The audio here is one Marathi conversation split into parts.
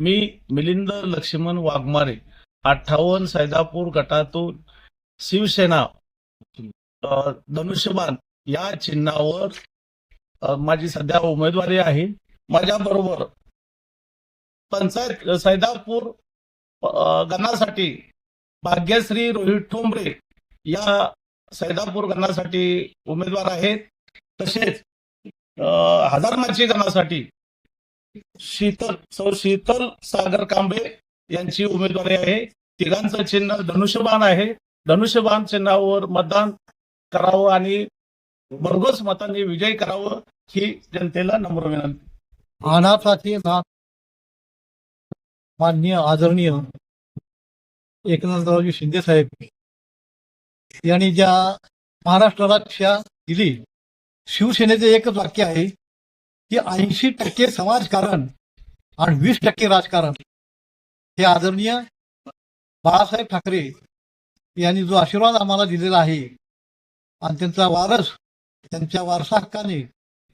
मी मिलिंद लक्ष्मण वाघमारे अठ्ठावन्न सैदापूर गटातून शिवसेना अ, धनुष्यबाण या चिन्हावर माझी सध्या उमेदवारी आहे. माझ्या बरोबर पंचायत सैदापूर गणासाठी भाग्यश्री रोहित ठोंबरे या सैदापूर गणासाठी उमेदवार आहेत. तसेच हजारमाची गणासाठी शीतल सौ शीतल सागर कांबे यांची उमेदवारी आहे. तिघांचं चिन्ह धनुष्यबाण आहे. धनुष्यबाण चिन्हावर मतदान करावं आणि भरघोस मतांनी विजयी करावं ही जनतेला नम्र विनंती. मानासाठी नाथ माननीय आदरणीय एकनाथरावजी शिंदे साहेब यांनी ज्या महाराष्ट्राला दिली शिवसेनेचे एकच वाक्य आहे की ऐंशी टक्के समाजकारण आणि वीस टक्के राजकारण हे आदरणीय बाळासाहेब ठाकरे यांनी जो आशीर्वाद आम्हाला दिलेला आहे आणि त्यांचा वारस त्यांच्या वारसा हक्काने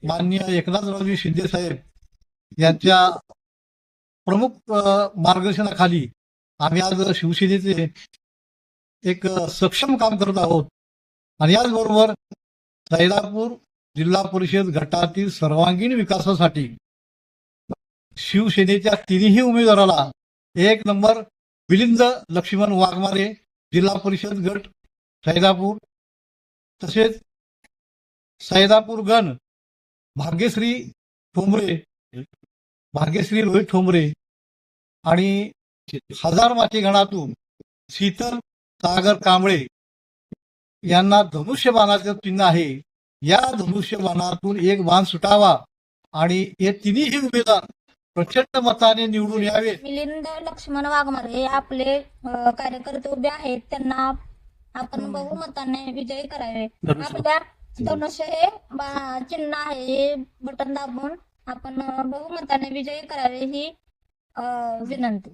माननीय एकनाथरावजी शिंदे साहेब यांच्या प्रमुख मार्गदर्शनाखाली आम्ही आज शिवसेनेचे एक सक्षम काम करत आहोत. आणि याचबरोबर सैलापूर जिल्हा परिषद गटातील सर्वांगीण विकासासाठी शिवसेनेच्या तिन्ही उमेदवाराला एक नंबर मिलिंद लक्ष्मण वाघमारे जिल्हा परिषद गट सैदापूर. तसेच सैदापूर गण भाग्यश्री ठोंबरे भाग्यश्री रोहित ठोंबरे आणि हजार माती गणातून शीतल सागर कांबळे यांना धनुष्यबाणाचं चिन्ह आहे. या धनुष्यबाणातून एक बाण सुटावा आणि हे तिन्ही उमेदवार प्रचंड मताने निवडून यावे. मिलिंद लक्ष्मण वाघमारे हे आपले अ, कार्यकर्ते उभे आहेत. त्यांना आपण बहुमताने विजयी करावे. आपल्या धनुष्य हे बा- चिन्ह आहे. हे बटन दाबून आपण अ, बहुमताने विजयी करावे ही अ, विनंती.